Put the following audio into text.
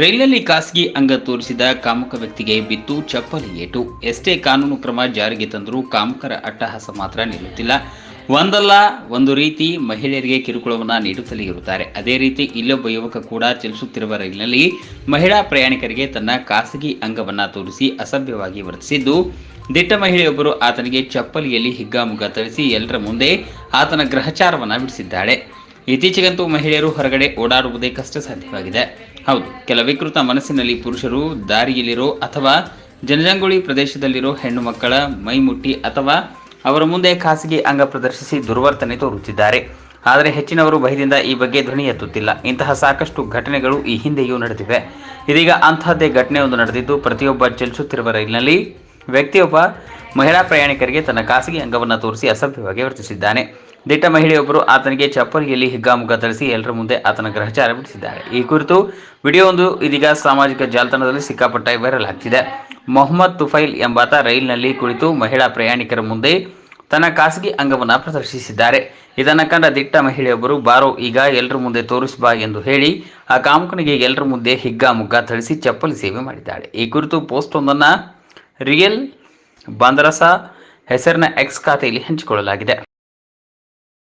ರೈಲಿನಲ್ಲಿ ಖಾಸಗಿ ಅಂಗ ತೋರಿಸಿದ ಕಾಮುಕ ವ್ಯಕ್ತಿಗೆ ಬಿತ್ತು ಚಪ್ಪಲಿ ಏಟು. ಎಷ್ಟೇ ಕಾನೂನು ಕ್ರಮ ಜಾರಿಗೆ ತಂದರೂ ಕಾಮುಕರ ಅಟ್ಟಹಾಸ ಮಾತ್ರ ನಿಲ್ಲುತ್ತಿಲ್ಲ. ಒಂದಲ್ಲ, ಒಂದು ರೀತಿ ಮಹಿಳೆಯರಿಗೆ ಕಿರುಕುಳವನ್ನು ನೀಡುತ್ತಲೇ ಇರುತ್ತಾರೆ. ಅದೇ ರೀತಿ ಇಲ್ಲೊಬ್ಬ ಯುವಕ ಕೂಡ ಚಲಿಸುತ್ತಿರುವ ರೈಲಿನಲ್ಲಿ ಮಹಿಳಾ ಪ್ರಯಾಣಿಕರಿಗೆ ತನ್ನ ಖಾಸಗಿ ಅಂಗವನ್ನು ತೋರಿಸಿ ಅಸಭ್ಯವಾಗಿ ವರ್ತಿಸಿದ್ದು, ದಿಟ್ಟ ಮಹಿಳೆಯೊಬ್ಬರು ಆತನಿಗೆ ಚಪ್ಪಲಿಯಲ್ಲಿ ಹಿಗ್ಗಾಮುಗ್ಗ ತರಿಸಿ ಎಲ್ಲರ ಮುಂದೆ ಆತನ ಗ್ರಹಚಾರವನ್ನು ಬಿಡಿಸಿದ್ದಾಳೆ. ಇತ್ತೀಚೆಗಂತೂ ಮಹಿಳೆಯರು ಹೊರಗಡೆ ಓಡಾಡುವುದೇ ಕಷ್ಟ ಸಾಧ್ಯವಾಗಿದೆ. ಹೌದು, ಕೆಲ ವಿಕೃತ ಮನಸ್ಸಿನಲ್ಲಿ ಪುರುಷರು ದಾರಿಯಲ್ಲಿರೋ ಅಥವಾ ಜನಜಂಗುಳಿ ಪ್ರದೇಶದಲ್ಲಿರೋ ಹೆಣ್ಣು ಮಕ್ಕಳ ಮೈಮುಟ್ಟಿ ಅಥವಾ ಅವರ ಮುಂದೆ ಖಾಸಗಿ ಅಂಗ ಪ್ರದರ್ಶಿಸಿ ದುರ್ವರ್ತನೆ ತೋರುತ್ತಿದ್ದಾರೆ. ಆದರೆ ಹೆಚ್ಚಿನವರು ಭಯದಿಂದ ಈ ಬಗ್ಗೆ ಧ್ವನಿ ಎತ್ತುತ್ತಿಲ್ಲ. ಇಂತಹ ಸಾಕಷ್ಟು ಘಟನೆಗಳು ಈ ಹಿಂದೆಯೂ ನಡೆದಿವೆ. ಇದೀಗ ಅಂತಹದ್ದೇ ಘಟನೆಯೊಂದು ನಡೆದಿದ್ದು, ಪ್ರತಿಯೊಬ್ಬ ಚಲಿಸುತ್ತಿರುವ ರೈಲಿನಲ್ಲಿ ವ್ಯಕ್ತಿಯೊಬ್ಬ ಮಹಿಳಾ ಪ್ರಯಾಣಿಕರಿಗೆ ತನ್ನ ಖಾಸಗಿ ಅಂಗವನ್ನು ತೋರಿಸಿ ಅಸಭ್ಯವಾಗಿ ವರ್ತಿಸಿದ್ದಾನೆ. ದಿಟ್ಟ ಮಹಿಳೆಯೊಬ್ಬರು ಆತನಿಗೆ ಚಪ್ಪಲಿಯಲ್ಲಿ ಹಿಗ್ಗಾಮುಗ್ಗ ಧರಿಸಿ ಎಲ್ಲರ ಮುಂದೆ ಆತನ ಗ್ರಹಚಾರ ಬಿಡಿಸಿದ್ದಾರೆ. ಈ ಕುರಿತು ವಿಡಿಯೋ ಒಂದು ಇದೀಗ ಸಾಮಾಜಿಕ ಜಾಲತಾಣದಲ್ಲಿ ಸಿಕ್ಕಾಪಟ್ಟ ವೈರಲ್ ಆಗ್ತಿದೆ. ಮೊಹಮ್ಮದ್ ತುಫೈಲ್ ಎಂಬಾತ ರೈಲಿನಲ್ಲಿ ಕುಳಿತು ಮಹಿಳಾ ಪ್ರಯಾಣಿಕರ ಮುಂದೆ ತನ್ನ ಖಾಸಗಿ ಅಂಗವನ್ನು ಪ್ರದರ್ಶಿಸಿದ್ದಾರೆ. ಇದನ್ನು ಕಂಡ ದಿಟ್ಟ ಮಹಿಳೆಯೊಬ್ಬರು, ಬಾರೋ, ಈಗ ಎಲ್ಲರ ಮುಂದೆ ತೋರಿಸ್ಬಾ ಎಂದು ಹೇಳಿ ಆ ಕಾಮುಕನಿಗೆ ಎಲ್ಲರ ಮುಂದೆ ಹಿಗ್ಗಾಮುಗ್ಗ ಧರಿಸಿ ಚಪ್ಪಲಿ ಸೇವೆ ಮಾಡಿದ್ದಾಳೆ. ಈ ಕುರಿತು ಪೋಸ್ಟ್ ಒಂದನ್ನು ರಿಯಲ್ ಬಾಂದರಸ ಹೆಸರಿನ ಎಕ್ಸ್ ಖಾತೆಯಲ್ಲಿ ಹಂಚಿಕೊಳ್ಳಲಾಗಿದೆ.